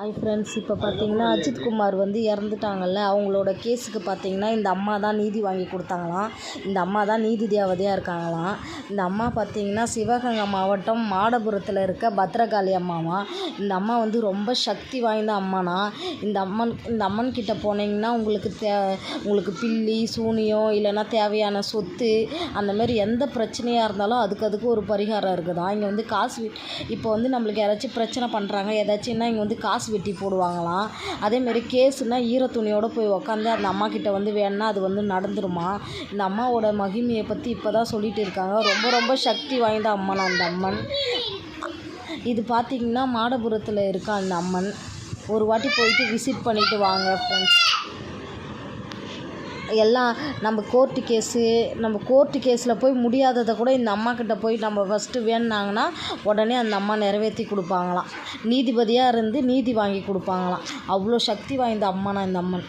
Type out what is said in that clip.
Hi friends இப்போ பார்த்தீங்கன்னா அஜித் குமார் வந்து இறந்துட்டாங்கல்ல. அவங்களோட கேஸுக்கு பார்த்தீங்கன்னா இந்த அம்மா தான் நீதி வாங்கி கொடுத்தாங்களாம். இந்த அம்மா தான் நீதி தேவதையாக இருக்காங்களாம். இந்த அம்மா பார்த்தீங்கன்னா சிவகங்கை மாவட்டம் மாடபுரத்தில் இருக்க பத்ரகாளி அம்மாவா. இந்த அம்மா வந்து ரொம்ப சக்தி வாய்ந்த அம்மானா. இந்த அம்மன் இந்த அம்மன் கிட்ட போனீங்கன்னா உங்களுக்கு தே உங்களுக்கு பில்லி சூனியம் இல்லைன்னா தேவையான சொத்து அந்த மாதிரி எந்த பிரச்சனையாக இருந்தாலும் அதுக்கு அதுக்கு ஒரு பரிகாரம் இருக்குதான். இங்கே வந்து காசு இப்போ வந்து நம்மளுக்கு யாராச்சும் பிரச்சனை பண்ணுறாங்க ஏதாச்சும்னா இங்கே வந்து காசு வெட்டி போடுவாங்களாம். அதேமாரி கேஸுனால் ஈர துணியோடு போய் உக்காந்து அந்த அம்மா கிட்ட வந்து வேணுனா அது வந்து நடந்துருமா? இந்த அம்மாவோட மகிமையை பற்றி இப்போ தான் சொல்லிகிட்டு இருக்காங்க. ரொம்ப ரொம்ப சக்தி வாய்ந்த அம்மன் அந்த அம்மன். இது பார்த்திங்கன்னா மாடபுரத்தில் இருக்கா அந்த அம்மன். ஒரு வாட்டி போயிட்டு விசிட் பண்ணிவிட்டு வாங்க ஃப்ரெண்ட்ஸ் எல்லாம் நம்ம கோர்ட்டு கேஸு நம்ம கோர்ட்டு கேஸில் போய் முடியாததை கூட இந்த அம்மாக்கிட்ட போய் நம்ம ஃபஸ்ட்டு வேணுனாங்கன்னா உடனே அந்த அம்மா நிறைவேற்றி கொடுப்பாங்களாம். நீதிபதியாக இருந்து நீதி வாங்கி கொடுப்பாங்களாம். அவ்வளோ சக்தி வாய்ந்த அம்மனா இந்த அம்மன்.